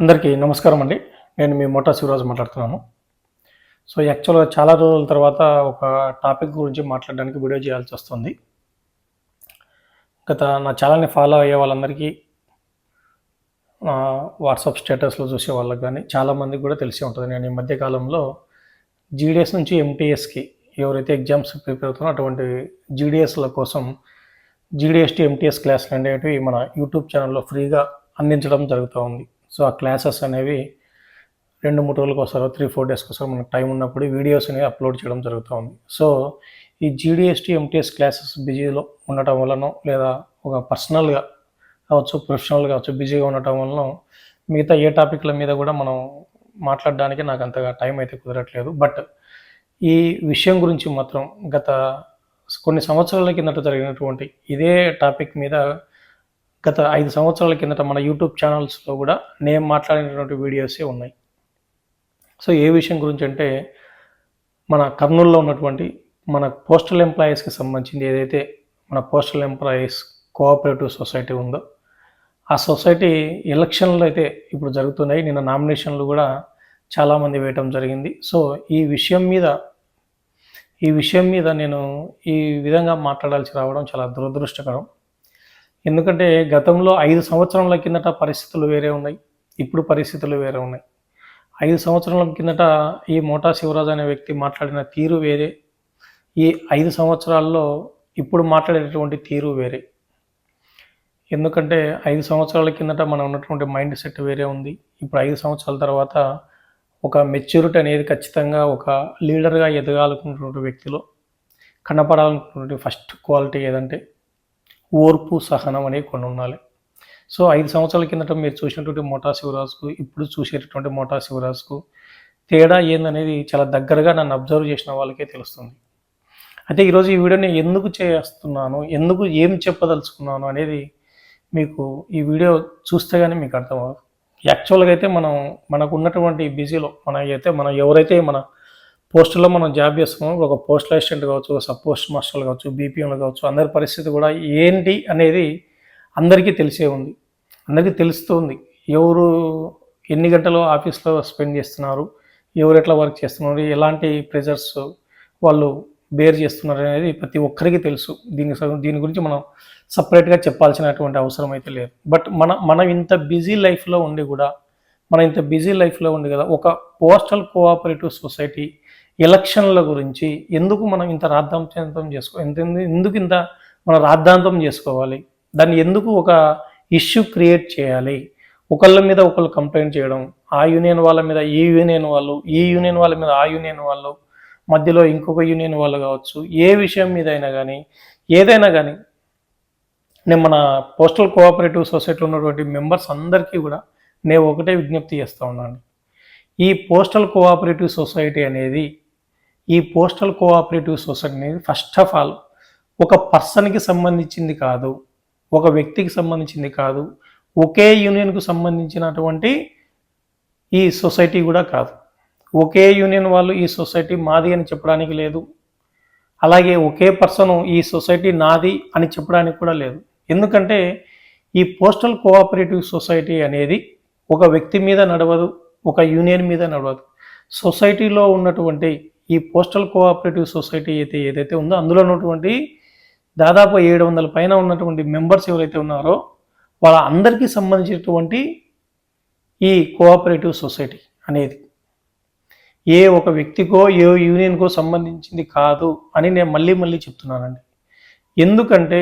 అందరికీ నమస్కారం అండి. నేను మీ మోటా శివరాజు మాట్లాడుతున్నాను. సో యాక్చువల్గా చాలా రోజుల తర్వాత ఒక టాపిక్ గురించి మాట్లాడడానికి వీడియో చేయాల్సి వస్తుంది. గత నా ఛానల్ని ఫాలో అయ్యే వాళ్ళందరికీ నా వాట్సాప్ స్టేటస్లో చూసే వాళ్ళకి కానీ చాలామందికి కూడా తెలిసి ఉంటుంది. నేను ఈ మధ్యకాలంలో జీడిఎస్ నుంచి ఎంటీఎస్కి ఎవరైతే ఎగ్జామ్స్ ప్రిపేర్ అవుతున్నారో అటువంటి జీడిఎస్ల కోసం జీడిఎస్టీ ఎంటీఎస్ క్లాసులు అనేవి మన యూట్యూబ్ ఛానల్లో ఫ్రీగా అందించడం జరుగుతూ ఉంది. సో ఆ క్లాసెస్ అనేవి రెండు మూడు రోజులకు ఒకసారి త్రీ ఫోర్ డేస్కి ఒకసారి మనకు టైం ఉన్నప్పుడు వీడియోస్ అనేవి అప్లోడ్ చేయడం జరుగుతూ ఉంది. సో ఈ జీడిఎస్టీ ఎంటీఎస్ క్లాసెస్ బిజీలో ఉండటం వలన లేదా ఒక పర్సనల్గా కావచ్చు ప్రొఫెషనల్ కావచ్చు బిజీగా ఉండటం వలన మిగతా ఏ టాపిక్ల మీద కూడా మనం మాట్లాడడానికి నాకు అంతగా టైం అయితే కుదరట్లేదు. బట్ ఈ విషయం గురించి మాత్రం గత కొన్ని సంవత్సరాల కిందట జరిగినటువంటి ఇదే టాపిక్ మీద గత ఐదు సంవత్సరాల కిందట మన యూట్యూబ్ ఛానల్స్లో కూడా నేను మాట్లాడినటువంటి వీడియోసే ఉన్నాయి. సో ఏ విషయం గురించి అంటే మన కర్నూలులో ఉన్నటువంటి మన పోస్టల్ ఎంప్లాయీస్కి సంబంధించింది ఏదైతే మన పోస్టల్ ఎంప్లాయీస్ కోఆపరేటివ్ సొసైటీ ఉందో ఆ సొసైటీ ఎలక్షన్లు అయితే ఇప్పుడు జరుగుతున్నాయి. నిన్న నామినేషన్లు కూడా చాలామంది వేయటం జరిగింది. సో ఈ విషయం మీద ఈ విషయం మీద నేను ఈ విధంగా మాట్లాడాల్సి రావడం చాలా దురదృష్టకరం. ఎందుకంటే గతంలో ఐదు సంవత్సరాల కిందట పరిస్థితులు వేరే ఉన్నాయి. ఇప్పుడు పరిస్థితులు వేరే ఉన్నాయి. ఐదు సంవత్సరాల కిందట ఈ మోటా శివరాజు అనే వ్యక్తి మాట్లాడిన తీరు వేరే. ఈ ఐదు సంవత్సరాల్లో ఇప్పుడు మాట్లాడేటటువంటి తీరు వేరే. ఎందుకంటే ఐదు సంవత్సరాల కిందట మనం ఉన్నటువంటి మైండ్ సెట్ వేరే ఉంది. ఇప్పుడు ఐదు సంవత్సరాల తర్వాత ఒక మెచ్యూరిటీ అనేది ఖచ్చితంగా ఒక లీడర్గా ఎదగాలనుకున్నటువంటి వ్యక్తిలో కనపడాలనుకున్నటువంటి ఫస్ట్ క్వాలిటీ ఏదంటే ఓర్పు సహనం అనేవి కొన్ని ఉండాలి. సో ఐదు సంవత్సరాల కిందట మీరు చూసినటువంటి మోటా శివరాజుకు ఇప్పుడు చూసేటటువంటి మోటా శివరాజుకు తేడా ఏందనేది చాలా దగ్గరగా నన్ను అబ్జర్వ్ చేసిన వాళ్ళకే తెలుస్తుంది. అయితే ఈరోజు ఈ వీడియోని ఎందుకు చేస్తున్నాను ఎందుకు ఏం చెప్పదలుచుకున్నాను అనేది మీకు ఈ వీడియో చూస్తే కానీ మీకు అర్థం యాక్చువల్గా అయితే మనం మనకు ఉన్నటువంటి బిజీలో మన అయితే మనం ఎవరైతే మన పోస్టుల్లో మనం జాబ్ చేస్తున్నాం. ఒక పోస్టల్ అసిస్టెంట్ కావచ్చు ఒక సబ్ పోస్ట్ మాస్టర్లు కావచ్చు బీపీఎంలు కావచ్చు అందరి పరిస్థితి కూడా ఏంటి అనేది అందరికీ తెలిసే ఉంది. అందరికీ తెలుస్తుంది. ఎవరు ఎన్ని గంటలు ఆఫీస్లో స్పెండ్ చేస్తున్నారు ఎవరు ఎట్లా వర్క్ చేస్తున్నారు ఎలాంటి ప్రెజర్స్ వాళ్ళు బేర్ చేస్తున్నారు అనేది ప్రతి ఒక్కరికి తెలుసు. దీని దీని గురించి మనం సపరేట్గా చెప్పాల్సినటువంటి అవసరం అయితే లేదు. బట్ మన మనం ఇంత బిజీ లైఫ్లో ఉండి కూడా మన ఇంత బిజీ లైఫ్లో ఉండి కదా ఒక పోస్టల్ కోఆపరేటివ్ సొసైటీ ఎలక్షన్ల గురించి ఎందుకు మనం ఇంత రాద్ధాంతం చేసుకో ఎంత ఎందుకు ఇంత మనం రాద్ధాంతం చేసుకోవాలి? దాన్ని ఎందుకు ఒక ఇష్యూ క్రియేట్ చేయాలి? ఒకళ్ళ మీద ఒకళ్ళు కంప్లైంట్ చేయడం ఆ యూనియన్ వాళ్ళ మీద ఈ యూనియన్ వాళ్ళు ఈ యూనియన్ వాళ్ళ మీద ఆ యూనియన్ వాళ్ళు మధ్యలో ఇంకొక యూనియన్ వాళ్ళు కావచ్చు ఏ విషయం మీద అయినా కానీ ఏదైనా కానీ నేను మన పోస్టల్ కోఆపరేటివ్ సొసైటీలో ఉన్నటువంటి మెంబర్స్ అందరికీ కూడా నేను ఒకటే విజ్ఞప్తి చేస్తూ ఉన్నాను. ఈ పోస్టల్ కోఆపరేటివ్ సొసైటీ అనేది ఈ పోస్టల్ కోఆపరేటివ్ సొసైటీ అనేది ఫస్ట్ ఆఫ్ ఆల్ ఒక పర్సన్కి సంబంధించింది కాదు ఒక వ్యక్తికి సంబంధించింది కాదు ఒకే యూనియన్కు సంబంధించినటువంటి ఈ సొసైటీ కూడా కాదు. ఒకే యూనియన్ వాళ్ళు ఈ సొసైటీ మాది అని చెప్పడానికి లేదు. అలాగే ఒకే పర్సన్ ఈ సొసైటీ నాది అని చెప్పడానికి కూడా లేదు. ఎందుకంటే ఈ పోస్టల్ కోఆపరేటివ్ సొసైటీ అనేది ఒక వ్యక్తి మీద నడవదు ఒక యూనియన్ మీద నడవదు. సొసైటీలో ఉన్నటువంటి ఈ పోస్టల్ కోఆపరేటివ్ సొసైటీ అయితే ఏదైతే ఉందో అందులో ఉన్నటువంటి దాదాపు ఏడు వందల పైన ఉన్నటువంటి మెంబర్స్ ఎవరైతే ఉన్నారో వాళ్ళ అందరికీ సంబంధించినటువంటి ఈ కోఆపరేటివ్ సొసైటీ అనేది. ఏ ఒక వ్యక్తికో ఏ యూనియన్కో సంబంధించింది కాదు అని నేను మళ్ళీ మళ్ళీ చెప్తున్నానండి. ఎందుకంటే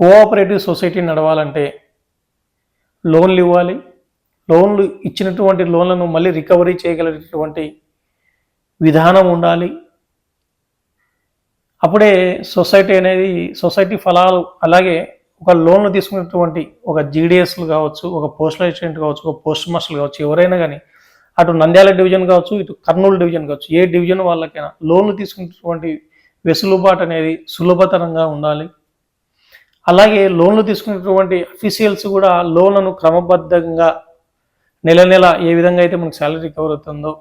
కోఆపరేటివ్ సొసైటీ నడవాలంటే లోన్లు ఇవ్వాలి. లోన్లు ఇచ్చినటువంటి లోన్లను మళ్ళీ రికవరీ చేయగలిగినటువంటి విధానం ఉండాలి. అప్పుడే సొసైటీ అనేది సొసైటీ ఫలాలు అలాగే ఒక లోన్లు తీసుకున్నటువంటి ఒక జీడిఎస్లు కావచ్చు ఒక పోస్టల్ అసిస్టెంట్ కావచ్చు ఒక పోస్ట్ మాస్టర్లు కావచ్చు ఎవరైనా కానీ అటు నంద్యాల డివిజన్ కావచ్చు ఇటు కర్నూలు డివిజన్ కావచ్చు ఏ డివిజన్ వాళ్ళకైనా లోన్లు తీసుకున్నటువంటి వెసులుబాటు అనేది సులభతరంగా ఉండాలి. అలాగే లోన్లు తీసుకున్నటువంటి అఫీషియల్స్ కూడా లోన్లను క్రమబద్ధంగా నెల నెల ఏ విధంగా అయితే మనకు శాలరీ కవర్ అవుతుందో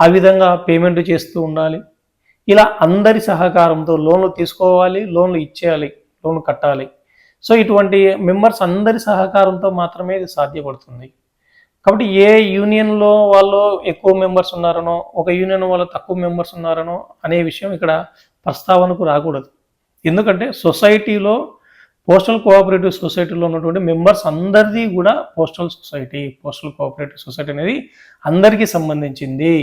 ఆ విధంగా పేమెంట్ చేస్తూ ఉండాలి. ఇలా అందరి సహకారంతో లోన్లు తీసుకోవాలి లోన్లు ఇచ్చేయాలి లోన్లు కట్టాలి. సో ఇటువంటి మెంబర్స్ అందరి సహకారంతో మాత్రమే ఇది సాధ్యపడుతుంది. కాబట్టి ఏ యూనియన్లో వాళ్ళు ఎక్కువ మెంబర్స్ ఉన్నారనో ఒక యూనియన్ వాళ్ళు తక్కువ మెంబర్స్ ఉన్నారనో అనే విషయం ఇక్కడ ప్రస్తావనకు రాకూడదు. ఎందుకంటే సొసైటీలో పోస్టల్ కోఆపరేటివ్ సొసైటీలో ఉన్నటువంటి మెంబర్స్ అందరిది కూడా postal society postal cooperative society అనేది అందరికీ సంబంధించింది.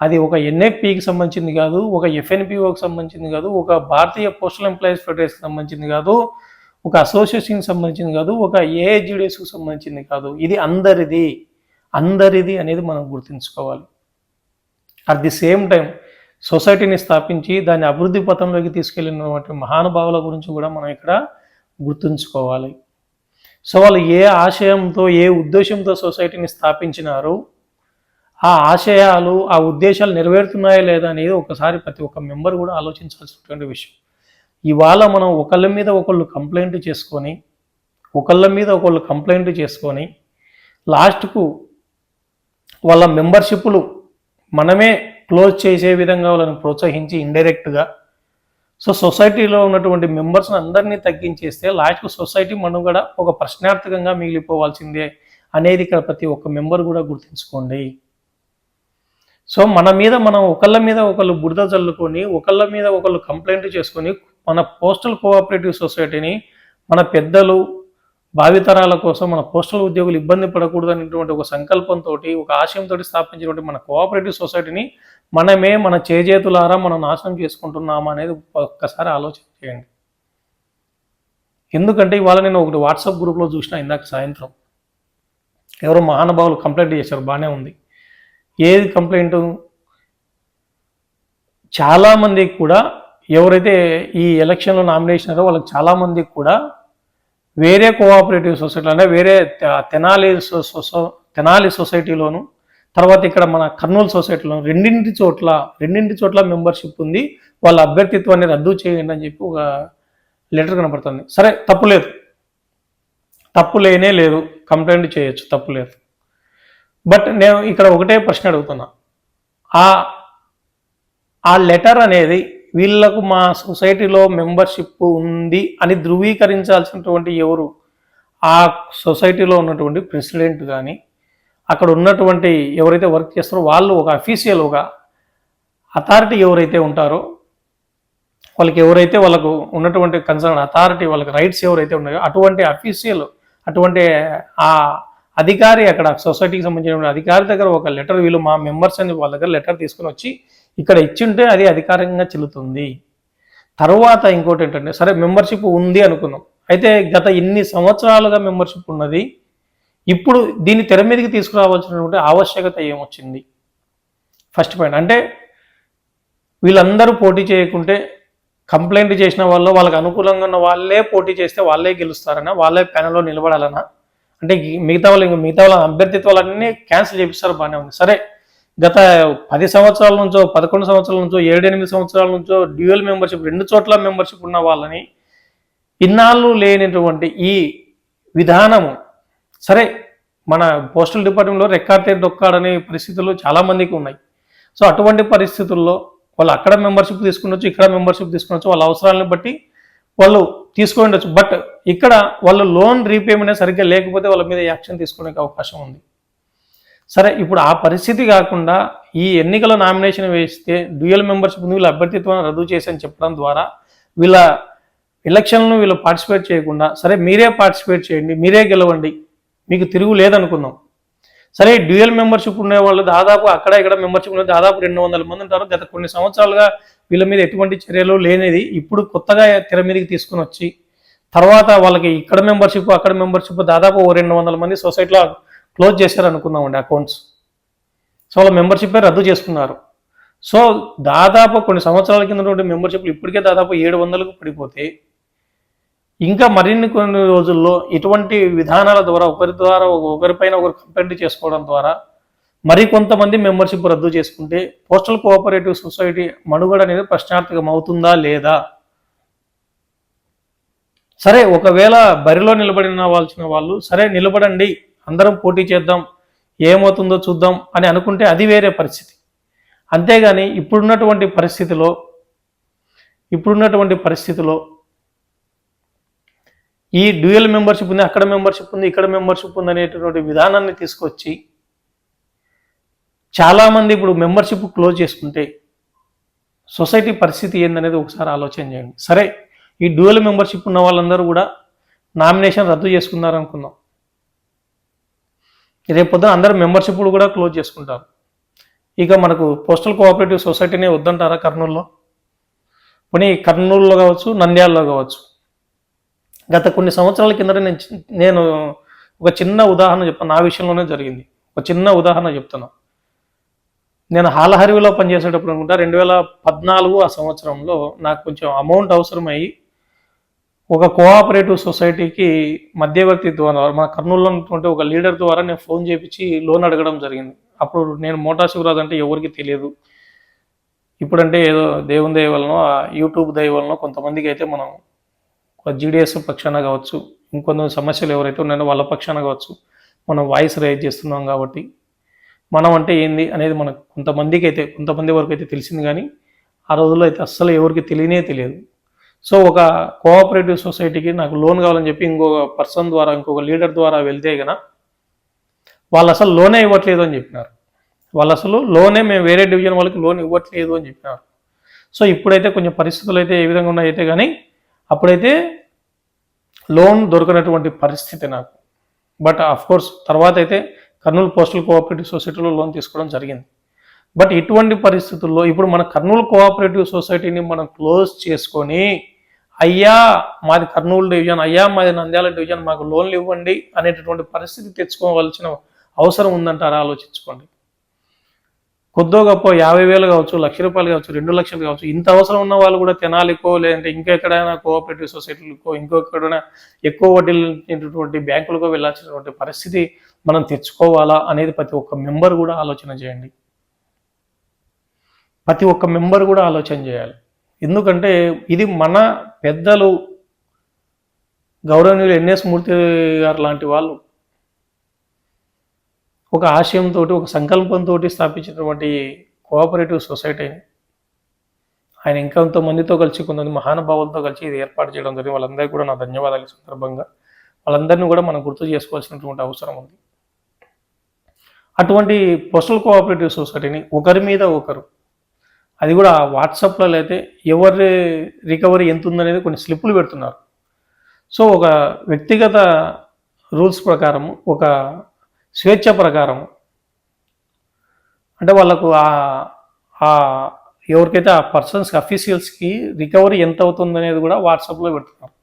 అది ఒక ఎన్ఎఫ్పికి సంబంధించింది కాదు ఒక ఎఫ్ఎన్పిఓకి సంబంధించింది కాదు ఒక భారతీయ పోస్టల్ ఎంప్లాయీస్ ఫెడరేషన్కి సంబంధించింది కాదు ఒక అసోసియేషన్కి సంబంధించింది కాదు ఒక ఏఐజిడిఎస్కి సంబంధించింది కాదు. ఇది అందరిది. అందరిది అనేది మనం గుర్తుంచుకోవాలి. అట్ ది సేమ్ టైం సొసైటీని స్థాపించి దాన్ని అభివృద్ధి పథంలోకి తీసుకెళ్ళినటువంటి మహానుభావుల గురించి కూడా మనం ఇక్కడ గుర్తుంచుకోవాలి. సో వాళ్ళు ఏ ఆశయంతో ఏ ఉద్దేశంతో సొసైటీని స్థాపించినారు? ఆ ఆశయాలు ఆ ఉద్దేశాలు నెరవేరుతున్నాయా లేదా అనేది ఒకసారి ప్రతి ఒక్క మెంబర్ కూడా ఆలోచించాల్సినటువంటి విషయం. ఇవాళ మనం ఒకళ్ళ మీద ఒకళ్ళు కంప్లైంట్ చేసుకొని ఒకళ్ళ మీద ఒకళ్ళు కంప్లైంట్ చేసుకొని లాస్ట్కు వాళ్ళ మెంబర్షిప్లు మనమే క్లోజ్ చేసే విధంగా వాళ్ళని ప్రోత్సహించి ఇండైరెక్ట్గా సో సొసైటీలో ఉన్నటువంటి మెంబర్స్ని అందరినీ తగ్గించేస్తే లాస్ట్కు సొసైటీ మనుగడ ఒక ప్రశ్నార్థకంగా మిగిలిపోవాల్సిందే అనేది ఇక్కడ ప్రతి ఒక్క మెంబర్ కూడా గుర్తుంచుకోండి. సో మన మీద మనం ఒకళ్ళ మీద ఒకళ్ళు బురద చల్లుకొని ఒకళ్ళ మీద ఒకళ్ళు కంప్లైంట్ చేసుకొని మన పోస్టల్ కోఆపరేటివ్ సొసైటీని మన పెద్దలు భావితరాల కోసం మన పోస్టల్ ఉద్యోగులు ఇబ్బంది పడకూడదు అనేటువంటి ఒక సంకల్పంతో ఒక ఆశయంతో స్థాపించినటువంటి మన కోఆపరేటివ్ సొసైటీని మనమే మన చేజేతులారా మనం నాశనం చేసుకుంటున్నామా అనేది ఒక్కసారి ఆలోచన చేయండి. ఎందుకంటే ఇవాళ నేను ఒకటి వాట్సాప్ గ్రూప్లో చూసిన ఇందాక సాయంత్రం. ఎవరో మహానుభావులు కంప్లైంట్ చేశారు బాగానే ఉంది. ఏది కంప్లైంట్? చాలామంది కూడా ఎవరైతే ఈ ఎలక్షన్లో నామినేషన్ అయ్యారో వాళ్ళకి చాలామందికి కూడా వేరే కోఆపరేటివ్ సొసైటీలో అంటే వేరే తెనాలి సొ- తెనాలి సొసైటీలోను తర్వాత ఇక్కడ మన కర్నూలు సొసైటీలో రెండింటి చోట్ల రెండింటి చోట్ల మెంబర్షిప్ ఉంది. వాళ్ళ అభ్యర్థిత్వాన్ని రద్దు చేయండి అని చెప్పి ఒక లెటర్ కనపడుతుంది సరే తప్పు లేదు. తప్పు లేనే లేదు. కంప్లైంట్ చేయొచ్చు తప్పు లేదు. బట్ నేను ఇక్కడ ఒకటే ప్రశ్న అడుగుతున్నా. ఆ ఆ లెటర్ అనేది వీళ్ళకు మా సొసైటీలో మెంబర్షిప్ ఉంది అని ధృవీకరించాల్సినటువంటి ఎవరు? ఆ సొసైటీలో ఉన్నటువంటి ప్రెసిడెంట్ కానీ అక్కడ ఉన్నటువంటి ఎవరైతే వర్క్ చేస్తారో వాళ్ళు ఒక అఫీషియల్ ఒక అథారిటీ ఎవరైతే ఉంటారో వాళ్ళకి ఎవరైతే వాళ్ళకు ఉన్నటువంటి కన్సర్న్ అథారిటీ వాళ్ళకి రైట్స్ ఎవరైతే ఉన్నాయో అటువంటి అఫీషియల్ అటువంటి ఆ అధికారి అక్కడ సొసైటీకి సంబంధించిన అధికారి దగ్గర ఒక లెటర్ వీళ్ళు మా మెంబర్స్ అని వాళ్ళ దగ్గర లెటర్ తీసుకుని వచ్చి ఇక్కడ ఇచ్చింటే అది అధికారికంగా చెల్లుతుంది. తర్వాత ఇంకోటి ఏంటంటే సరే మెంబర్షిప్ ఉంది అనుకుందాం అయితే గత ఇన్ని సంవత్సరాలుగా మెంబర్షిప్ ఉన్నది. ఇప్పుడు దీన్ని తెర మీదకి తీసుకురావాల్సినటువంటి ఆవశ్యకత ఏమొచ్చింది? First point. అంటే వీళ్ళందరూ పోటీ చేయకుంటే కంప్లైంట్ చేసిన వాళ్ళు వాళ్ళకి అనుకూలంగా ఉన్న వాళ్ళే పోటీ చేస్తే వాళ్ళే గెలుస్తారనా? వాళ్ళే ప్యానెల్లో నిలబడాలనా? అంటే మిగతా వాళ్ళు ఇంకా మిగతా వాళ్ళ అభ్యర్థిత్వాలన్నీ క్యాన్సిల్ చేపిస్తారు బాగానే ఉంది. సరే గత పది సంవత్సరాల నుంచో పదకొండు సంవత్సరాల నుంచో ఏడెనిమిది సంవత్సరాల నుంచో డ్యూయల్ మెంబర్షిప్ రెండు చోట్ల మెంబర్షిప్ ఉన్న వాళ్ళని ఇన్నాళ్ళు లేనటువంటి ఈ విధానము సరే మన పోస్టల్ డిపార్ట్మెంట్లో రెక్కాడితే దొక్కాడనే పరిస్థితులు చాలామందికి ఉన్నాయి. సో అటువంటి పరిస్థితుల్లో వాళ్ళు అక్కడ మెంబర్షిప్ తీసుకునొచ్చు ఇక్కడ మెంబర్షిప్ తీసుకునొచ్చు వాళ్ళ అవసరాలను బట్టి వాళ్ళు తీసుకొని ఉండొచ్చు. బట్ ఇక్కడ వాళ్ళు లోన్ రీపేమెంట్ సరిగ్గా లేకపోతే వాళ్ళ మీద యాక్షన్ తీసుకోవడానికి అవకాశం ఉంది. సరే ఇప్పుడు ఆ పరిస్థితి కాకుండా ఈ ఎన్నికల నామినేషన్ వేస్తే డ్యూయల్ మెంబర్షిప్ వీళ్ళ అభ్యర్థిత్వాన్ని రద్దు చేసి చెప్పడం ద్వారా వీళ్ళ ఎలక్షన్లను వీళ్ళు పార్టిసిపేట్ చేయకుండా సరే మీరే పార్టిసిపేట్ చేయండి మీరే గెలవండి మీకు తిరుగు లేదనుకుందాం. సరే డ్యూయల్ మెంబర్షిప్ ఉండే వాళ్ళు దాదాపు అక్కడ ఇక్కడ మెంబర్షిప్ ఉండే దాదాపు రెండు వందల మంది ఉంటారు. గత కొన్ని సంవత్సరాలుగా వీళ్ళ మీద ఎటువంటి చర్యలు లేనిది ఇప్పుడు కొత్తగా తెర మీదకి తీసుకుని వచ్చి తర్వాత వాళ్ళకి ఇక్కడ మెంబర్షిప్ అక్కడ మెంబర్షిప్ దాదాపు ఓ రెండు వందల మంది సొసైటీలో క్లోజ్ చేశారు అనుకుందామండి అకౌంట్స్. సో వాళ్ళ మెంబర్షిప్పే రద్దు చేసుకున్నారు. సో దాదాపు కొన్ని సంవత్సరాల కింద మెంబర్షిప్లు ఇప్పటికే దాదాపు ఏడు వందలకు పడిపోతే ఇంకా మరిన్ని కొన్ని రోజుల్లో ఇటువంటి విధానాల ద్వారా ఒకరి ద్వారా ఒకరిపైన ఒకరు కంప్లైంట్ చేసుకోవడం ద్వారా మరి కొంతమంది మెంబర్షిప్ రద్దు చేసుకుంటే పోస్టల్ కోఆపరేటివ్ సొసైటీ మనుగడ అనేది ప్రశ్నార్థకం అవుతుందా లేదా? సరే ఒకవేళ బరిలో నిలబడిన వాల్సిన వాళ్ళు సరే నిలబడండి అందరం పోటీ చేద్దాం ఏమవుతుందో చూద్దాం అని అనుకుంటే అది వేరే పరిస్థితి. అంతేగాని ఇప్పుడున్నటువంటి పరిస్థితిలో ఇప్పుడున్నటువంటి పరిస్థితిలో ఈ డ్యూయల్ మెంబర్షిప్ ఉంది అక్కడ మెంబర్షిప్ ఉంది ఇక్కడ మెంబర్షిప్ ఉంది అనేటటువంటి విధానాన్ని తీసుకొచ్చి చాలామంది ఇప్పుడు మెంబర్షిప్ క్లోజ్ చేసుకుంటే సొసైటీ పరిస్థితి ఏందనేది ఒకసారి ఆలోచన చేయండి. సరే ఈ డ్యూయల్ మెంబర్షిప్ ఉన్న వాళ్ళందరూ కూడా నామినేషన్ రద్దు చేసుకున్నారు అనుకుందాం రేపొద్దున అందరు మెంబర్షిప్ కూడా క్లోజ్ చేసుకుంటారు. ఇక మనకు పోస్టల్ కోఆపరేటివ్ సొసైటీనే వద్దంటారా కర్నూలులో? పోనీ కర్నూలులో కావచ్చు నంద్యాలలో కావచ్చు. గత కొన్ని సంవత్సరాల కిందట నేను నేను ఒక చిన్న ఉదాహరణ చెప్తాను నా విషయంలోనే జరిగింది. ఒక చిన్న ఉదాహరణ చెప్తున్నా. నేను హాలహరివిలో పనిచేసేటప్పుడు అనుకుంటా రెండు వేల పద్నాలుగు ఆ సంవత్సరంలో నాకు కొంచెం అమౌంట్ అవసరమై ఒక కోఆపరేటివ్ సొసైటీకి మధ్యవర్తి ద్వారా మన కర్నూలులో ఉన్నటువంటి ఒక లీడర్ ద్వారా నేను ఫోన్ చేపించి లోన్ అడగడం జరిగింది. అప్పుడు నేను మోటా శివరాజ్ అంటే ఎవరికి తెలియదు. ఇప్పుడంటే ఏదో దేవుని దయ వలన యూట్యూబ్ దయ వలన కొంతమందికి అయితే మనం జీడిఎస్ పక్షాన కావచ్చు ఇంకొంత సమస్యలు ఎవరైతే ఉన్నాయో వాళ్ళ పక్షాన కావచ్చు మనం వాయిస్ రైజ్ చేస్తున్నాం కాబట్టి మనం అంటే ఏంది అనేది మనకు కొంతమందికి అయితే కొంతమంది వరకు అయితే తెలిసింది కానీ ఆ రోజుల్లో అయితే అస్సలు ఎవరికి తెలియనే తెలియదు. సో ఒక కోఆపరేటివ్ సొసైటీకి నాకు లోన్ కావాలని చెప్పి ఇంకొక పర్సన్ ద్వారా ఇంకొక లీడర్ ద్వారా వెళ్తే గన వాళ్ళు అసలు లోనే ఇవ్వట్లేదు అని చెప్పినారు. వాళ్ళు అసలు లోనే మేము వేరే డివిజన్ వాళ్ళకి లోన్ ఇవ్వట్లేదు అని చెప్పినారు. సో ఇప్పుడైతే కొంచెం పరిస్థితులు అయితే ఏ విధంగా ఉన్నాయైతే కానీ అప్పుడైతే లోన్ దొరకనటువంటి పరిస్థితి నాకు. బట్ కోర్స్ తర్వాత అయితే కర్నూలు పోస్టల్ కోఆపరేటివ్ సొసైటీలో లోన్ తీసుకోవడం జరిగింది. బట్ ఇటువంటి పరిస్థితుల్లో ఇప్పుడు మన కర్నూలు కోఆపరేటివ్ సొసైటీని మనం క్లోజ్ చేసుకొని అయ్యా మాది కర్నూలు డివిజన్ అయ్యా మాది నంద్యాల డివిజన్ మాకు లోన్లు ఇవ్వండి అనేటటువంటి పరిస్థితి తెచ్చుకోవాల్సిన అవసరం ఉందంటారా ఆలోచించుకోండి. కొద్దో గొప్ప యాభై వేలు కావచ్చు లక్ష రూపాయలు కావచ్చు రెండు లక్షలు కావచ్చు ఇంత అవసరం ఉన్న వాళ్ళు కూడా తెనాలికో లేదంటే ఇంకెక్కడైనా కోఆపరేటివ్ సొసైటీలకో ఇంకొకడైనా ఎక్కువ వడ్డీలు బ్యాంకులకో వెళ్ళాల్సినటువంటి పరిస్థితి మనం తెచ్చుకోవాలా అనేది ప్రతి ఒక్క మెంబర్ కూడా ఆలోచన చేయండి. ప్రతి ఒక్క మెంబర్ కూడా ఆలోచన చేయాలి. ఎందుకంటే ఇది మన పెద్దలు గౌరవనీయులు ఎన్ఎస్ మూర్తి గారు లాంటి వాళ్ళు ఒక ఆశయంతో ఒక సంకల్పంతో స్థాపించినటువంటి కోఆపరేటివ్ సొసైటీని ఆయన ఇంకా మందితో కలిసి కొంతమంది మహానుభావులతో కలిసి ఇది ఏర్పాటు చేయడం జరిగింది. వాళ్ళందరికీ కూడా నా ధన్యవాదాలు సందర్భంగా. వాళ్ళందరినీ కూడా మనం గుర్తు చేసుకోవాల్సినటువంటి అవసరం ఉంది. అటువంటి పోస్టల్ కోఆపరేటివ్ సొసైటీని ఒకరి మీద ఒకరు అది కూడా వాట్సాప్లో అయితే ఎవరి రికవరీ ఎంత ఉందనేది కొన్ని స్లిప్పులు పెడుతున్నారు. సో ఒక వ్యక్తిగత రూల్స్ ప్రకారం ఒక స్వేచ్ఛ ప్రకారం. అంటే వాళ్ళకు ఆ ఎవరికైతే ఆ పర్సన్స్కి అఫీషియల్స్కి రికవరీ ఎంత అవుతుంది అనేది కూడా వాట్సాప్లో పెడుతున్నారు.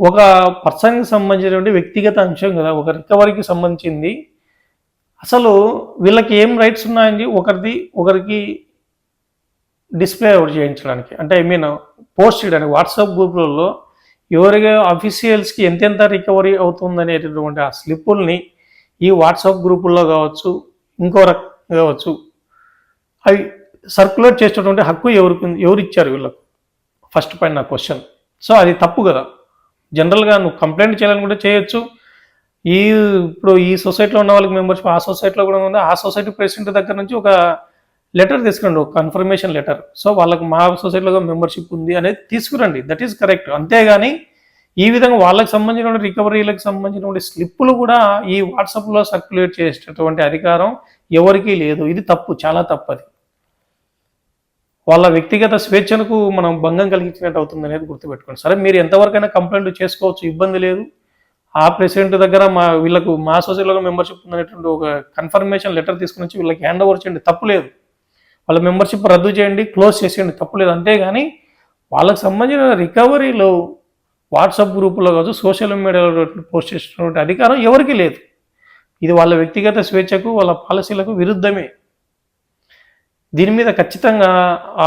ఒక పర్సన్కి సంబంధించినటువంటి వ్యక్తిగత అంశం కదా ఒక రికవరీకి సంబంధించింది. అసలు వీళ్ళకి ఏం రైట్స్ ఉన్నాయని ఒకరిది ఒకరికి డిస్ప్లే అవుట్ చేయించడానికి. అంటే ఐ మీన్ పోస్ట్ చేయడానికి. వాట్సాప్ గ్రూపులలో ఎవరికి అఫీషియల్స్కి ఎంతెంత రికవరీ అవుతుంది అనేటటువంటి ఆ స్లిప్పుల్ని ఈ వాట్సాప్ గ్రూపుల్లో కావచ్చు ఇంకో రకంగా కావచ్చు అవి సర్క్యులేట్ చేసేటటువంటి హక్కు ఎవరికి ఎవరు ఇచ్చారు వీళ్ళకు? ఫస్ట్ పాయింట్ నా క్వశ్చన్ సో అది తప్పు కదా. జనరల్గా నువ్వు కంప్లైంట్ చేయాలని కూడా చేయొచ్చు. ఈ ఇప్పుడు ఈ సొసైటీలో ఉన్న వాళ్ళకి మెంబర్షిప్ ఆ సొసైటీలో కూడా ఉంది. ఆ సొసైటీ ప్రెసిడెంట్ దగ్గర నుంచి ఒక లెటర్ తీసుకురండి ఒక కన్ఫర్మేషన్ లెటర్ సో వాళ్ళకి మా సొసైటీలో మెంబర్షిప్ ఉంది అనేది తీసుకురండి. దట్ ఈస్ కరెక్ట్ అంతేగాని ఈ విధంగా వాళ్ళకి సంబంధించిన రికవరీలకు సంబంధించిన స్లిప్పులు కూడా ఈ వాట్సాప్లో సర్క్యులేట్ చేసేటటువంటి అధికారం ఎవరికీ లేదు. ఇది తప్పు చాలా తప్పు అది. వాళ్ళ వ్యక్తిగత స్వేచ్ఛలకు మనం భంగం కలిగించినట్టు అవుతుంది అనేది గుర్తుపెట్టుకోండి. సరే మీరు ఎంతవరకైనా కంప్లైంట్ చేసుకోవచ్చు ఇబ్బంది లేదు. ఆ ప్రెసిడెంట్ దగ్గర మా వీళ్ళకు మా సొసైటీలో మెంబర్షిప్ ఉందనేటువంటి ఒక కన్ఫర్మేషన్ లెటర్ తీసుకుని వచ్చి వీళ్ళకి హ్యాండ్ ఓవర్ చేయండి తప్పు లేదు. వాళ్ళ మెంబర్షిప్ రద్దు చేయండి క్లోజ్ చేసేయండి తప్పు లేదు. అంతేగాని వాళ్ళకి సంబంధించిన రికవరీలో వాట్సాప్ గ్రూపులో కావచ్చు సోషల్ మీడియాలో పోస్ట్ చేసినటువంటి అధికారం ఎవరికీ లేదు. ఇది వాళ్ళ వ్యక్తిగత స్వేచ్ఛకు వాళ్ళ పాలసీలకు విరుద్ధమే. దీని మీద ఖచ్చితంగా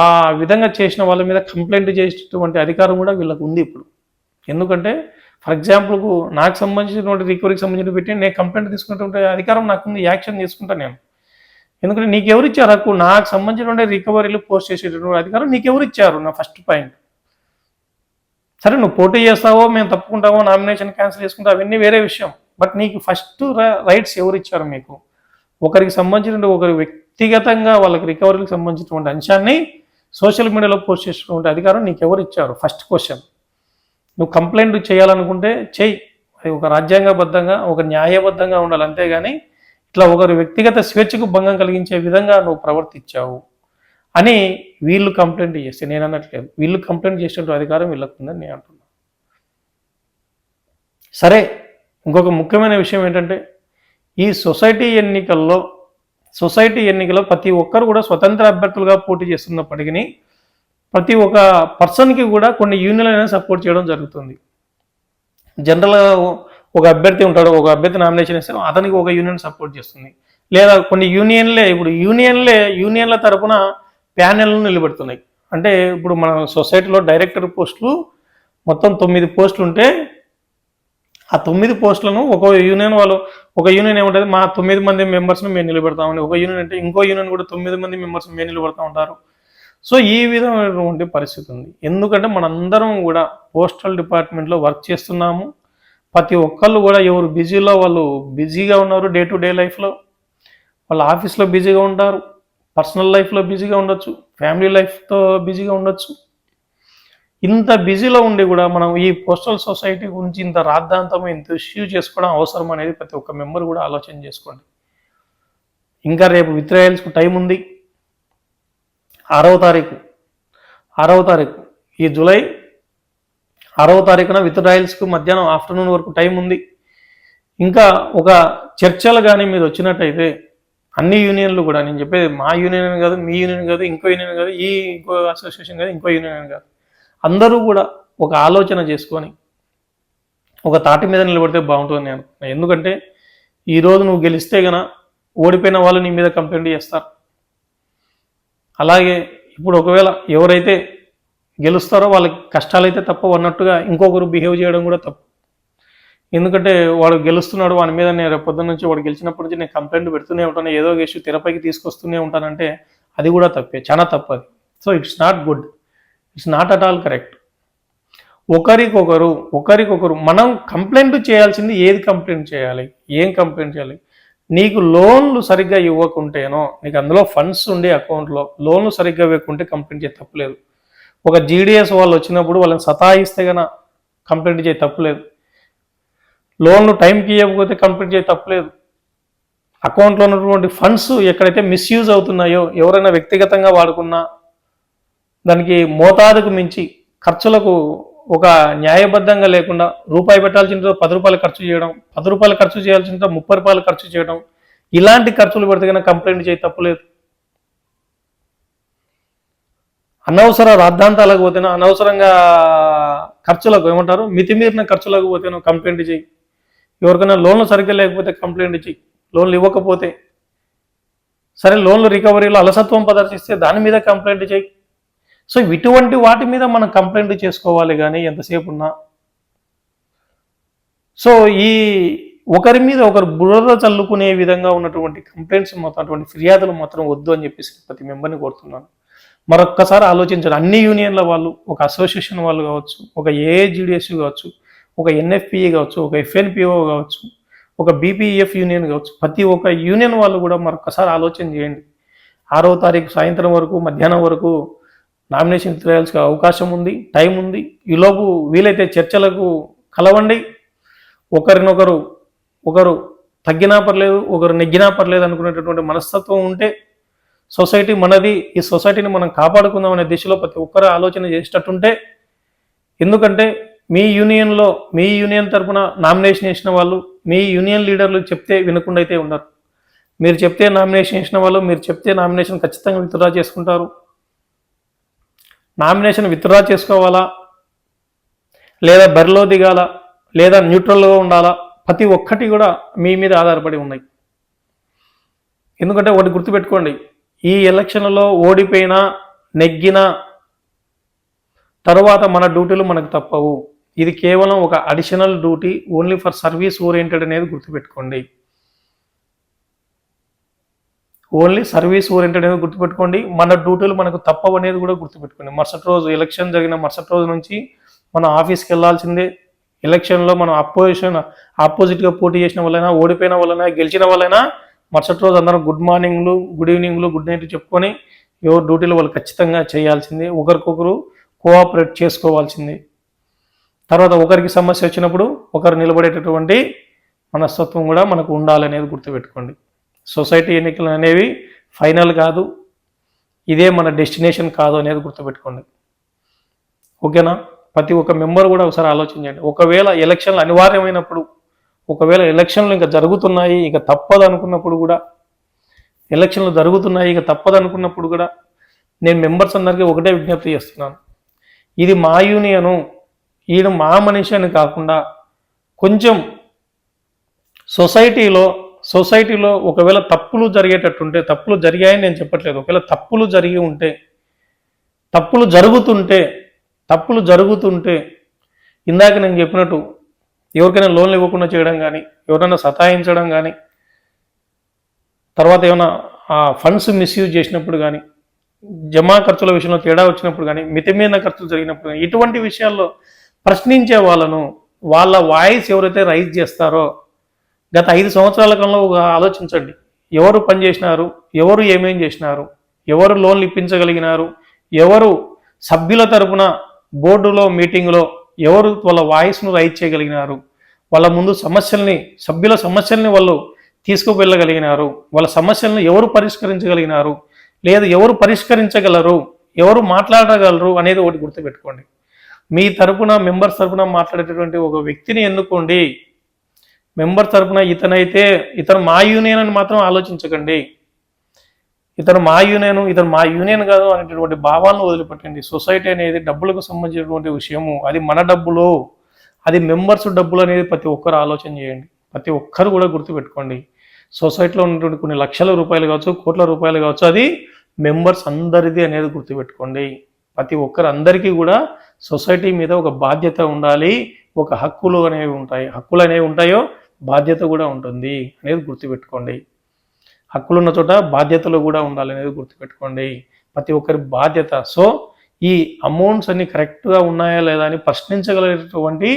ఆ విధంగా చేసిన వాళ్ళ మీద కంప్లైంట్ చేసేటువంటి అధికారం కూడా వీళ్ళకు ఉంది ఇప్పుడు. ఎందుకంటే ఫర్ ఎగ్జాంపుల్కు నాకు సంబంధించినటువంటి రికవరీకి సంబంధించిన పెట్టి నేను కంప్లైంట్ తీసుకున్నటువంటి అధికారం నాకుంది యాక్షన్ తీసుకుంటాను నేను. ఎందుకంటే నీకు ఎవరు ఇచ్చారు హక్కు? నాకు సంబంధించినటువంటి రికవరీలు పోస్ట్ చేసేటటువంటి అధికారం నీకు ఎవరు ఇచ్చారు నా ఫస్ట్ పాయింట్. సరే నువ్వు పోటీ చేస్తావో మేము తప్పుకుంటావో నామినేషన్ క్యాన్సిల్ చేసుకుంటావు అవన్నీ వేరే విషయం. బట్ నీకు ఫస్ట్ రైట్స్ ఎవరు ఇచ్చారు మీకు? ఒకరికి సంబంధించిన ఒకరి వ్యక్తిగతంగా వాళ్ళకి రికవరీకి సంబంధించినటువంటి అంశాన్ని సోషల్ మీడియాలో పోస్ట్ చేసినటువంటి అధికారం నీకు ఎవరు ఇచ్చారు ఫస్ట్ క్వశ్చన్ నువ్వు కంప్లైంట్ చేయాలనుకుంటే చెయ్యి అది ఒక రాజ్యాంగబద్ధంగా ఒక న్యాయబద్ధంగా ఉండాలి. అంతేగాని ఇట్లా ఒకరి వ్యక్తిగత స్వేచ్ఛకు భంగం కలిగించే విధంగా నువ్వు ప్రవర్తించావు. అని వీళ్ళు కంప్లైంట్ చేస్తే నేను అన్నట్లేదు వీళ్ళు కంప్లైంట్ చేసేటువంటి అధికారం వీళ్ళకు ఉందని నేను అంటున్నా. సరే ఇంకొక ముఖ్యమైన విషయం ఏంటంటే ఈ సొసైటీ ఎన్నికల్లో సొసైటీ ఎన్నికల్లో ప్రతి ఒక్కరు కూడా స్వతంత్ర అభ్యర్థులుగా పోటీ చేస్తున్నప్పటికీ ప్రతి ఒక్క పర్సన్కి కూడా కొన్ని యూనియన్లు అనేది సపోర్ట్ చేయడం జరుగుతుంది. జనరల్గా ఒక అభ్యర్థి ఉంటాడు ఒక అభ్యర్థి నామినేషన్ ఇస్తే అతనికి ఒక యూనియన్ సపోర్ట్ చేస్తుంది. లేదా కొన్ని యూనియన్లే ఇప్పుడు యూనియన్లే యూనియన్ల తరపున ప్యానెల్ను నిలబెడుతున్నాయి. అంటే ఇప్పుడు మన సొసైటీలో డైరెక్టర్ పోస్టులు మొత్తం తొమ్మిది పోస్టులు ఉంటే ఆ తొమ్మిది పోస్టులను ఒక యూనియన్ వాళ్ళు ఒక యూనియన్ ఏముంటుంది? మా తొమ్మిది మంది మెంబర్స్ని మేము నిలబెడతామని ఒక యూనియన్ అంటే ఇంకో యూనియన్ కూడా తొమ్మిది మంది మెంబర్స్ మేము నిలబెడతా ఉంటారు. సో ఈ విధమైనటువంటి పరిస్థితి ఉంది. ఎందుకంటే మనందరం కూడా పోస్టల్ డిపార్ట్మెంట్లో వర్క్ చేస్తున్నాము. ప్రతి ఒక్కళ్ళు కూడా ఎవరు బిజీలో వాళ్ళు బిజీగా ఉన్నారు డే టు డే లైఫ్లో. వాళ్ళ ఆఫీస్లో బిజీగా ఉంటారు. పర్సనల్ లైఫ్లో బిజీగా ఉండొచ్చు ఫ్యామిలీ లైఫ్తో బిజీగా ఉండొచ్చు. ఇంత బిజీలో ఉండి కూడా మనం ఈ పోస్టల్ సొసైటీ గురించి ఇంత రాద్ధాంతం ఇంత ఇష్యూ చేసుకోవడం అవసరం అనేది ప్రతి ఒక్క మెంబర్ కూడా ఆలోచన చేసుకోండి. ఇంకా రేపు విత్రేయాల్సిన టైం ఉంది. ఆరవ తారీఖు ఆరవ తారీఖు ఈ జూలై ఆరవ తారీఖున విత్డ్రాయల్స్కు మధ్యాహ్నం ఆఫ్టర్నూన్ వరకు టైం ఉంది. ఇంకా ఒక చర్చలు కానీ మీరు వచ్చినట్టయితే అన్ని యూనియన్లు కూడా నేను చెప్పేది మా యూనియన్ కాదు మీ యూనియన్ కాదు ఇంకో యూనియన్ కాదు ఈ ఇంకో అసోసియేషన్ కాదు ఇంకో యూనియన్ కాదు. అందరూ కూడా ఒక ఆలోచన చేసుకొని ఒక తాటి మీద నిలబడితే బాగుంటుంది నేను. ఎందుకంటే ఈరోజు నువ్వు గెలిస్తే గన ఓడిపోయిన వాళ్ళు నీ మీద కంప్లైంట్ చేస్తారు. అలాగే ఇప్పుడు ఒకవేళ ఎవరైతే గెలుస్తారో వాళ్ళకి కష్టాలైతే తప్ప అన్నట్టుగా ఇంకొకరు బిహేవ్ చేయడం కూడా తప్పు. ఎందుకంటే వాడు గెలుస్తున్నాడు వాడి మీద నేను రేపొద్దు నుంచి వాడు గెలిచినప్పటి నుంచి నేను కంప్లైంట్ పెడుతూనే ఉంటాను ఏదో ఒక ఇష్యూ తెరపైకి తీసుకొస్తూనే ఉంటానంటే అది కూడా తప్పే చాలా తప్పు అది. So it's not good it's not at all correct ఒకరికొకరు ఒకరికొకరు మనం కంప్లైంట్ చేయాల్సింది ఏది కంప్లైంట్ చేయాలి ఏం కంప్లైంట్ చేయాలి? నీకు లోన్లు సరిగ్గా ఇవ్వకుంటేనో నీకు అందులో ఫండ్స్ ఉండే అకౌంట్లో లోన్లు సరిగ్గా ఇవ్వకుంటే కంప్లైంట్ చేయ తప్పులేదు ఒక జీడిఎస్ వాళ్ళు వచ్చినప్పుడు వాళ్ళని సతాయిస్తే గన కంప్లైంట్ చేయ తప్పులేదు లోన్లు టైంకి ఇవ్వకపోతే కంప్లైంట్ చేయ తప్పలేదు. అకౌంట్లో ఉన్నటువంటి ఫండ్స్ ఎక్కడైతే మిస్యూజ్ అవుతున్నాయో ఎవరైనా వ్యక్తిగతంగా వాడుకున్నా దానికి మోతాదుకు మించి ఖర్చులకు ఒక న్యాయబద్ధంగా లేకుండా రూపాయి పెట్టాల్సిన పది రూపాయలు ఖర్చు చేయడం పది రూపాయలు ఖర్చు చేయాల్సిన ముప్పై రూపాయలు ఖర్చు చేయడం ఇలాంటి ఖర్చులు పెడితే కన్నా కంప్లైంట్ చేయి తప్పలేదు. అనవసర రాద్ధాంతాలకు పోతేనో అనవసరంగా ఖర్చులకు ఏమంటారు? మితిమీరిన ఖర్చులకు పోతేనో కంప్లైంట్ చేయి. ఎవరికైనా లోన్లు సరిగ్గా లేకపోతే కంప్లైంట్ ఇచ్చి లోన్లు ఇవ్వకపోతే సరే లోన్లు రికవరీలో అలసత్వం ప్రదర్శిస్తే దాని మీద కంప్లైంట్ చేయి. సో ఇటువంటి వాటి మీద మనం కంప్లైంట్ చేసుకోవాలి కానీ ఎంతసేపు ఉన్నా. సో ఈ ఒకరి మీద ఒకరు బురద చల్లుకునే విధంగా ఉన్నటువంటి కంప్లైంట్స్ మొత్తం అటువంటి ఫిర్యాదులు మాత్రం వద్దు అని చెప్పేసి ప్రతి మెంబర్ని కోరుతున్నాను. మరొక్కసారి ఆలోచించాలి అన్ని యూనియన్ల వాళ్ళు ఒక అసోసియేషన్ వాళ్ళు కావచ్చు ఒక ఏఏజిడిఎస్ కావచ్చు ఒక ఎన్ఎఫ్పిఏ కావచ్చు ఒక ఎఫ్ఎన్పిఓ కావచ్చు ఒక బీపీఎఫ్ యూనియన్ కావచ్చు ప్రతి ఒక్క యూనియన్ వాళ్ళు కూడా మరొకసారి ఆలోచన చేయండి. ఆరో తారీఖు సాయంత్రం వరకు మధ్యాహ్నం వరకు నామినేషన్ తెలియాల్సిన అవకాశం ఉంది టైం ఉంది. ఈలోపు వీలైతే చర్చలకు కలవండి. ఒకరినొకరు ఒకరు తగ్గినా పర్లేదు ఒకరు నెగ్గినా పర్లేదు అనుకునేటటువంటి మనస్తత్వం ఉంటే సొసైటీ మనది. ఈ సొసైటీని మనం కాపాడుకుందాం అనే దిశలో ప్రతి ఒక్కరు ఆలోచన చేసేటట్టుంటే ఎందుకంటే మీ యూనియన్లో మీ యూనియన్ తరపున నామినేషన్ వేసిన వాళ్ళు మీ యూనియన్ లీడర్లు చెప్తే వినకుండా అయితే ఉన్నారు మీరు చెప్తే నామినేషన్ వేసిన వాళ్ళు మీరు చెప్తే నామినేషన్ ఖచ్చితంగా విత్డ్రా చేసుకుంటారు. నామినేషన్ విత్డ్రా చేసుకోవాలా? లేదా బరిలో దిగాల? లేదా న్యూట్రల్గా ఉండాలా? ప్రతి ఒక్కటి కూడా మీ మీద ఆధారపడి ఉన్నాయి. ఎందుకంటే ఒకటి గుర్తుపెట్టుకోండి ఈ ఎలక్షన్లో ఓడిపోయినా నెగ్గినా తర్వాత మన డ్యూటీలు మనకు తప్పవు. ఇది కేవలం ఒక additional duty only for service oriented అనేది గుర్తుపెట్టుకోండి. ఓన్లీ సర్వీస్ ఓరియంటెడ్ అనేది గుర్తుపెట్టుకోండి. మన డ్యూటీలు మనకు తప్పవు అనేది కూడా గుర్తుపెట్టుకోండి. మరుసటి రోజు ఎలక్షన్ జరిగిన మరుసటి రోజు నుంచి మనం ఆఫీస్కి వెళ్ళాల్సిందే. ఎలక్షన్లో మనం అపోజిషన్ ఆపోజిట్గా పోటీ చేసిన వాళ్ళైనా ఓడిపోయిన వాళ్ళైనా గెలిచిన వాళ్ళైనా మరుసటి రోజు అందరం గుడ్ మార్నింగ్లు గుడ్ ఈవినింగ్లు గుడ్ నైట్ చెప్పుకొని ఎవరు డ్యూటీలు వాళ్ళు ఖచ్చితంగా చేయాల్సిందే. ఒకరికొకరు కోఆపరేట్ చేసుకోవాల్సిందే. తర్వాత ఒకరికి సమస్య వచ్చినప్పుడు ఒకరు నిలబడేటటువంటి మనస్తత్వం కూడా మనకు ఉండాలనేది గుర్తుపెట్టుకోండి. సొసైటీ ఎన్నికలు అనేవి ఫైనల్ కాదు ఇదే మన డెస్టినేషన్ కాదు అనేది గుర్తుపెట్టుకోండి. ఓకేనా? ప్రతి ఒక్క మెంబర్ కూడా ఒకసారి ఆలోచించండి. ఒకవేళ ఎలక్షన్లు అనివార్యమైనప్పుడు ఒకవేళ ఎలక్షన్లు ఇంకా జరుగుతున్నాయి ఇక తప్పదు అనుకున్నప్పుడు కూడా ఎలక్షన్లు జరుగుతున్నాయి ఇక తప్పదు అనుకున్నప్పుడు కూడా నేను మెంబర్స్ అందరికీ ఒకటే విజ్ఞప్తి చేస్తున్నాను. ఇది మా యూనియను ఈయన మా మనిషి అని కాకుండా కొంచెం సొసైటీలో సొసైటీలో ఒకవేళ తప్పులు జరిగేటట్టుంటే తప్పులు జరిగాయని నేను చెప్పట్లేదు. ఒకవేళ తప్పులు జరిగి ఉంటే తప్పులు జరుగుతుంటే తప్పులు జరుగుతుంటే ఇందాక నేను చెప్పినట్టు ఎవరికైనా లోన్లు ఇవ్వకుండా చేయడం కానీ ఎవరైనా సతాయించడం కానీ తర్వాత ఏమైనా ఫండ్స్ మిస్యూజ్ చేసినప్పుడు కానీ జమా ఖర్చుల విషయంలో తేడా వచ్చినప్పుడు కానీ మితిమీరిన ఖర్చులు జరిగినప్పుడు కానీ ఇటువంటి విషయాల్లో ప్రశ్నించే వాళ్ళను వాళ్ళ వాయిస్ ఎవరైతే రైజ్ చేస్తారో గత ఐదు సంవత్సరాల కాలంలో ఒక ఆలోచించండి. ఎవరు పనిచేసినారు ఎవరు ఏమేం చేసినారు? ఎవరు లోన్లు ఇప్పించగలిగినారు? ఎవరు సభ్యుల తరపున బోర్డులో మీటింగ్లో ఎవరు వాళ్ళ వాయిస్ను రైజ్ చేయగలిగినారు? వాళ్ళ ముందు సమస్యల్ని సభ్యుల సమస్యల్ని వాళ్ళు తీసుకువెళ్ళగలిగినారు? వాళ్ళ సమస్యలను ఎవరు పరిష్కరించగలిగినారు? లేదు ఎవరు పరిష్కరించగలరు? ఎవరు మాట్లాడగలరు? అనేది ఒకటి గుర్తుపెట్టుకోండి. మీ తరపున మెంబర్స్ తరపున మాట్లాడేటటువంటి ఒక వ్యక్తిని ఎన్నుకోండి. మెంబర్ తరపున ఇతనైతే ఇతను మా యూనియన్ అని మాత్రం ఆలోచించకండి. ఇతను మా యూనియన్ ఇతను మా యూనియన్ కాదు అనేటటువంటి భావాలను వదిలిపెట్టండి. సొసైటీ అనేది డబ్బులకు సంబంధించినటువంటి విషయము. అది మన డబ్బులు. అది మెంబర్స్ డబ్బులు అనేది ప్రతి ఒక్కరు ఆలోచన చేయండి. ప్రతి ఒక్కరు కూడా గుర్తుపెట్టుకోండి. సొసైటీలో ఉన్నటువంటి కొన్ని లక్షల రూపాయలు కావచ్చు కోట్ల రూపాయలు కావచ్చు అది మెంబర్స్ అందరిది అనేది గుర్తుపెట్టుకోండి. ప్రతి ఒక్కరు అందరికీ కూడా సొసైటీ మీద ఒక బాధ్యత ఉండాలి ఒక హక్కులు అనేవి ఉంటాయి. హక్కులు అనేవి ఉంటాయో బాధ్యత కూడా ఉంటుంది అనేది గుర్తుపెట్టుకోండి. హక్కులు ఉన్న చోట బాధ్యతలు కూడా ఉండాలి అనేది గుర్తుపెట్టుకోండి. ప్రతి ఒక్కరి బాధ్యత. సో ఈ అమౌంట్స్ అన్ని కరెక్ట్గా ఉన్నాయా లేదా అని ప్రశ్నించగలిగేటటువంటి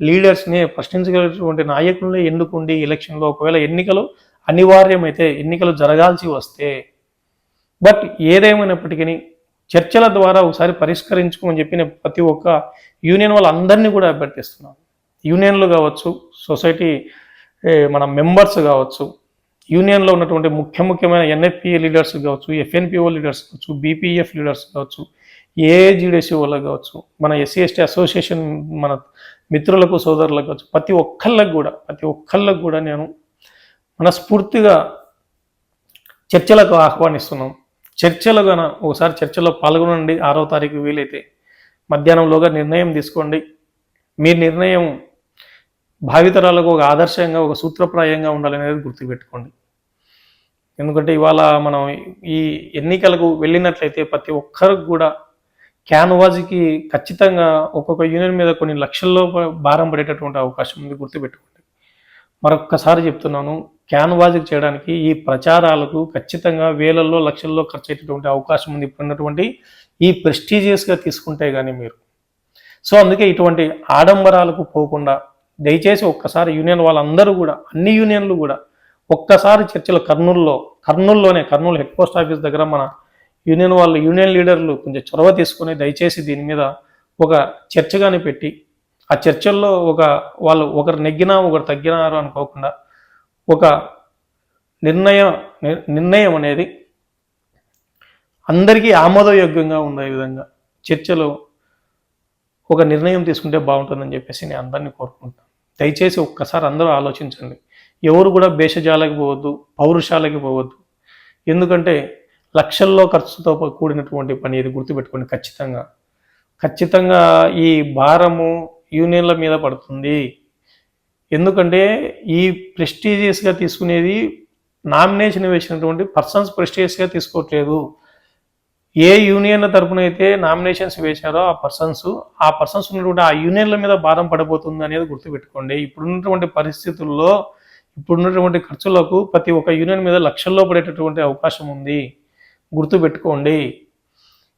లీడర్స్ని ప్రశ్నించగలిగేటువంటి నాయకుల్ని ఎన్నుకోండి ఎలక్షన్లో. ఒకవేళ ఎన్నికలు అనివార్యమైతే ఎన్నికలు జరగాల్సి వస్తే. బట్ ఏదేమైనప్పటికీ చర్చల ద్వారా ఒకసారి పరిష్కరించుకోమని చెప్పిన ప్రతి ఒక్క యూనియన్ వాళ్ళందరినీ కూడా అభ్యర్థిస్తున్నాను యూనియన్లు కావచ్చు సొసైటీ మన మెంబర్స్ కావచ్చు యూనియన్లో ఉన్నటువంటి ముఖ్య ముఖ్యమైన ఎన్ఎఫ్పిఏ లీడర్స్ కావచ్చు ఎఫ్ఎన్పిఓ లీడర్స్ కావచ్చు బీపీఎఫ్ లీడర్స్ కావచ్చు ఏజీడీసీ వాళ్ళకి కావచ్చు మన ఎస్సీ ఎస్టీ అసోసియేషన్ మన మిత్రులకు సోదరులకు కావచ్చు ప్రతి ఒక్కళ్ళకు కూడా ప్రతి ఒక్కళ్ళకు కూడా నేను మనస్ఫూర్తిగా చర్చలకు ఆహ్వానిస్తున్నాం. చర్చలో గన ఒకసారి చర్చలో పాల్గొనండి. ఆరో తారీఖు వీలైతే. మధ్యాహ్నంలోగా నిర్ణయం తీసుకోండి. మీ నిర్ణయం భావితరాలకు ఒక ఆదర్శంగా ఒక సూత్రప్రాయంగా ఉండాలనేది గుర్తుపెట్టుకోండి. ఎందుకంటే ఇవాళ మనం ఈ ఎన్నికలకు వెళ్ళినట్లయితే ప్రతి ఒక్కరికి కూడా క్యాన్వాజ్కి ఖచ్చితంగా ఒక్కొక్క యూనియన్ మీద కొన్ని లక్షల్లో భారం పడేటటువంటి అవకాశం ఉంది గుర్తుపెట్టుకోండి. మరొక్కసారి చెప్తున్నాను క్యాన్వాజ్కి చేయడానికి ఈ ప్రచారాలకు ఖచ్చితంగా వేలల్లో లక్షల్లో ఖర్చు అయ్యేటటువంటి అవకాశం ఉంది. ఇప్పుడున్నటువంటి ఈ ప్రెస్టీజియస్గా తీసుకుంటే కానీ మీరు. సో అందుకే ఇటువంటి ఆడంబరాలకు పోకుండా దయచేసి ఒక్కసారి యూనియన్ వాళ్ళందరూ కూడా అన్ని యూనియన్లు కూడా ఒక్కసారి చర్చలు కర్నూలులో కర్నూలులోనే కర్నూలు హెడ్ పోస్ట్ ఆఫీస్ దగ్గర మన యూనియన్ వాళ్ళు యూనియన్ లీడర్లు కొంచెం చొరవ తీసుకొని దయచేసి దీని మీద ఒక చర్చగానే పెట్టి ఆ చర్చల్లో ఒక వాళ్ళు ఒకరు నెగ్గినా ఒకరు తగ్గినారు అనుకోకుండా ఒక నిర్ణయం నిర్ణయం అనేది అందరికీ ఆమోదయోగ్యంగా ఉండే విధంగా చర్చలో ఒక నిర్ణయం తీసుకుంటే బాగుంటుందని చెప్పేసి నేను అందరినీ కోరుకుంటాను దయచేసి ఒక్కసారి అందరూ ఆలోచించండి. ఎవరు కూడా భేషజాలకి పోవద్దు పౌరుషాలకి పోవద్దు. ఎందుకంటే లక్షల్లో ఖర్చుతో కూడినటువంటి పని ఇది గుర్తుపెట్టుకోండి ఖచ్చితంగా. ఖచ్చితంగా ఈ భారము యూనియన్ల మీద పడుతుంది. ఎందుకంటే ఈ ప్రెస్టీజియస్గా తీసుకునేది నామినేషన్ వేసినటువంటి పర్సన్స్ ప్రెస్టీజియస్గా తీసుకోవట్లేదు. ఏ యూనియన్ల తరపున అయితే నామినేషన్స్ వేశారో ఆ పర్సన్స్ ఆ పర్సన్స్ ఉన్నటువంటి ఆ యూనియన్ల మీద భారం పడబోతుంది అనేది గుర్తుపెట్టుకోండి. ఇప్పుడున్నటువంటి పరిస్థితుల్లో ఇప్పుడున్నటువంటి ఖర్చులకు ప్రతి ఒక్క యూనియన్ మీద లక్షల్లో పడేటటువంటి అవకాశం ఉంది. గుర్తుపెట్టుకోండి.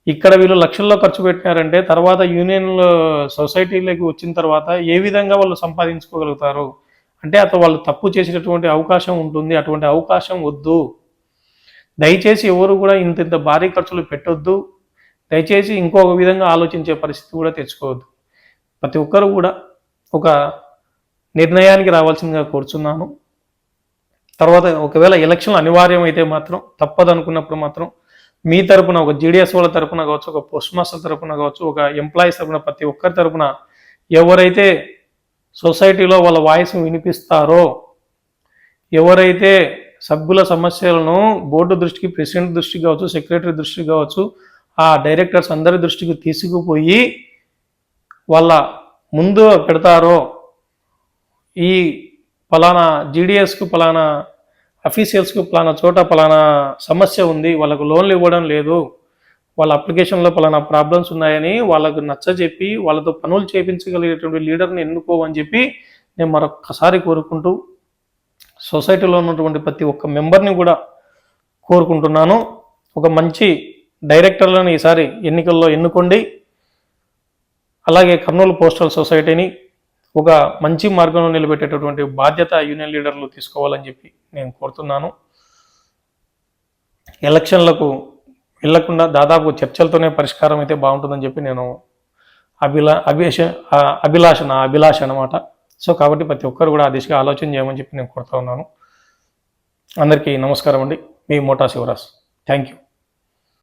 ఇక్కడ వీళ్ళు లక్షల్లో ఖర్చు పెట్టినారంటే తర్వాత యూనియన్ సొసైటీలోకి వచ్చిన తర్వాత ఏ విధంగా వాళ్ళు సంపాదించుకోగలుగుతారు? అంటే అతను వాళ్ళు తప్పు చేసేటటువంటి అవకాశం ఉంటుంది అటువంటి అవకాశం వద్దు. దయచేసి ఎవరు కూడా ఇంత ఇంత భారీ ఖర్చులు పెట్టొద్దు. దయచేసి ఇంకొక విధంగా ఆలోచించే పరిస్థితి కూడా తెచ్చుకోవద్దు. ప్రతి ఒక్కరు కూడా ఒక నిర్ణయానికి రావాల్సిందిగా కోరుచున్నాను. తర్వాత ఒకవేళ ఎలక్షన్లు అనివార్యం అయితే మాత్రం తప్పదు అనుకున్నప్పుడు మాత్రం మీ తరపున ఒక జీడిఎస్ వాళ్ళ తరపున కావచ్చు ఒక పోస్ట్ మాస్టర్ తరపున కావచ్చు ఒక ఎంప్లాయీస్ తరపున ప్రతి ఒక్కరి తరపున ఎవరైతే సొసైటీలో వాళ్ళ వాయిస్ వినిపిస్తారో ఎవరైతే సభ్యుల సమస్యలను బోర్డు దృష్టికి ప్రెసిడెంట్ దృష్టికి కావచ్చు సెక్రటరీ దృష్టికి కావచ్చు ఆ డైరెక్టర్స్ అందరి దృష్టికి తీసుకుపోయి వాళ్ళ ముందు పెడతారో ఈ పలానా జీడిఎస్కు పలానా అఫీషియల్స్కు పలానా చోట పలానా సమస్య ఉంది వాళ్ళకు లోన్లు ఇవ్వడం లేదు వాళ్ళ అప్లికేషన్లో పలానా ప్రాబ్లమ్స్ ఉన్నాయని వాళ్ళకు నచ్చజెప్పి వాళ్ళతో పనులు చేయించగలిగేటువంటి లీడర్ని ఎన్నుకోవని చెప్పి నేను మరొక్కసారి కోరుకుంటూ సొసైటీలో ఉన్నటువంటి ప్రతి ఒక్క మెంబర్ని కూడా కోరుకుంటున్నాను. ఒక మంచి డైరెక్టర్లను ఈసారి ఎన్నికల్లో ఎన్నుకోండి. అలాగే కర్నూలు పోస్టల్ సొసైటీని ఒక మంచి మార్గంలో నిలబెట్టేటటువంటి బాధ్యత యూనియన్ లీడర్లు తీసుకోవాలని చెప్పి నేను కోరుతున్నాను. ఎలక్షన్లకు వెళ్ళకుండా దాదాపు చర్చలతోనే పరిష్కారం అయితే బాగుంటుందని చెప్పి నేను అభిలా అభిష ఆ అభిలాష నా అభిలాష అనమాట సో కాబట్టి ప్రతి ఒక్కరు కూడా ఆ దిశగా ఆలోచన చేయమని చెప్పి నేను కోరుతా ఉన్నాను. అందరికీ నమస్కారం అండి. మీ మోటా శివరాజ్. Thank you.